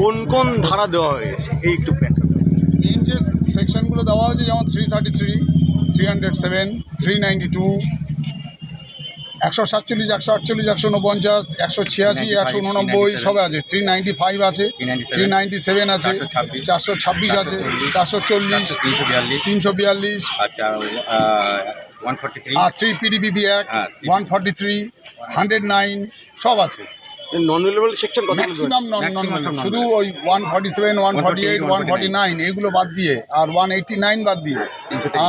কোন কোন ধারা দেওয়া হয়েছে? এই একটু মেন যে সেকশনগুলো দেওয়া হয়েছে যেমন three thirty three three hundred seven three ninety two একশো সাতচল্লিশ একশো আটচল্লিশ একশো উনপঞ্চাশ একশো ছিয়াশি একশো উননব্বই সব আছে। থ্রি নাইনটি ফাইভ আছে থ্রি নাইনটি সেভেন আছে চারশো ছাব্বিশ আছে চারশো চল্লিশ তিনশো বিয়াল্লিশ। আচ্ছা ওয়ান থ্রি আর three PDBB act one forty three hundred nine সব আছে। নন এলিজিবল সেকশন কত ম্যাক্সিমাম নন নন শুধু ওই one forty seven one forty eight one forty nine এগুলো বাদ দিয়ে আর ওয়ান এইটটি নাইন বাদ দিয়ে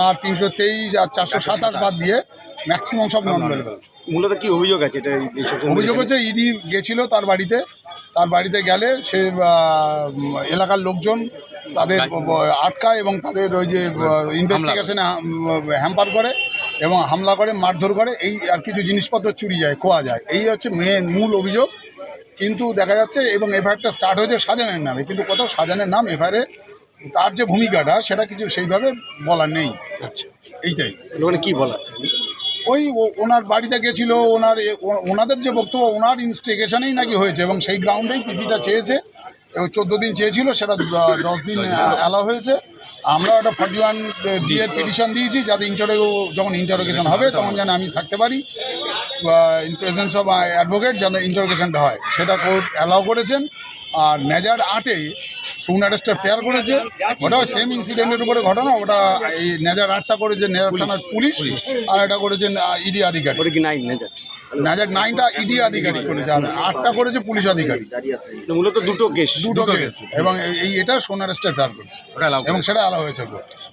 আর তিনশো তেইশ আর চারশো সাতাশ বাদ দিয়ে ম্যাক্সিমাম সব নন ভেলেবল মূলত কি অভিযোগ আছে? এটা অভিযোগ হচ্ছে ইডি গেছিল তার বাড়িতে তার বাড়িতে গেলে সে এলাকার লোকজন তাদের আটকায় এবং তাদের ওই যে ইনভেস্টিগেশনে হ্যাম্পার করে। এবং হামলা করে মারধর করে এই আর কিছু জিনিসপত্র চুরি যায় খোয়া যায়। এই হচ্ছে মেন মূল অভিযোগ। কিন্তু দেখা যাচ্ছে এবং এফআইআরটা স্টার্ট হয়েছে সাজানের নামে কিন্তু কোথাও সাজানের নাম এফআইআরে তার যে ভূমিকাটা সেটা কিছু সেইভাবে বলার নেই। আচ্ছা। এইটাই। ওখানে কি বলা ওই ওনার বাড়িতে গেছিল ওনার ওনাদের যে বক্তব্য ওনার ইনস্টিগেশনেই নাকি হয়েছে এবং সেই গ্রাউন্ডেই পিসিটা চেয়েছে এবং চোদ্দ দিন চেয়েছিল সেটা দশ দিন অ্যালাউ হয়েছে। আমরা একটা ফর্টি ওয়ান ডি এর পিটিশন দিয়েছি যাতে ইন্টারভিউ যখন ইন্টারোগেশন হবে তখন যেন আমি থাকতে পারি। ইন প্রেজেন্স অফ অ্যাডভোকেট যেন ইন্টারোগেশনটা হয় সেটা কোর্ট অ্যালাউ করেছেন। আর নেজার আটে সুন অ্যারেস্টের প্রেয়ার করেছে। ওটা সেম ইনসিডেন্টের উপরে ঘটনা। ওটা এই নেজার আটটা করেছে নেজার থানার পুলিশ আর এটা করেছেন ইডি আধিকারিক। নেজার? নাজার নাইনটা ইডি আধিকারিক করেছে আর আটটা করেছে পুলিশ আধিকারিক। মূলত দুটো কেস দুটো কেস এবং এই- এটা সোন অ্যারেস্টের প্রেয়ার করেছে। এবং সেটা আলাদা হয়েছে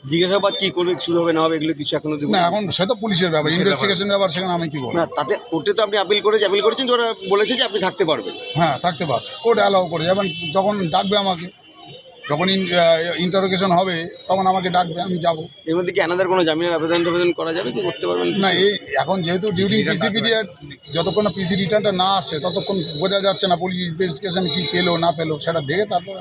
জিজ্ঞাসাবাদ কি করবে শুরু হবে না হবে এগুলো কিছু এখনও না এখন সে তো পুলিশের ব্যাপার ইনভেস্টিগেশন ব্যাপার। সেখানে আমি কি বলব? না তাতে কোর্টে তো আপনি আপিল করেছে আপিল করেছেন ওরা বলেছে যে আপনি থাকতে পারবেন। হ্যাঁ থাকতে পার কোর্ট অ্যালাউ করে এবং যখন ডাকবে আমাকে যখন ইন্টারোগেশন হবে তখন আমাকে ডাকবে আমি যাব। এর মধ্যে কি আনাদার কোনো জামিনের আবেদন টাবেদন করা যাবে কি? করতে পারবেন না এই এখন যেহেতু ডিউটি পিসি পিরিয়ড যতক্ষণ না পিসি রিটার্নটা না আসে ততক্ষণ বোঝা যাচ্ছে না পুলিশ ইনভেস্টিগেশন কি পেল না পেল সেটা দেখে তারপর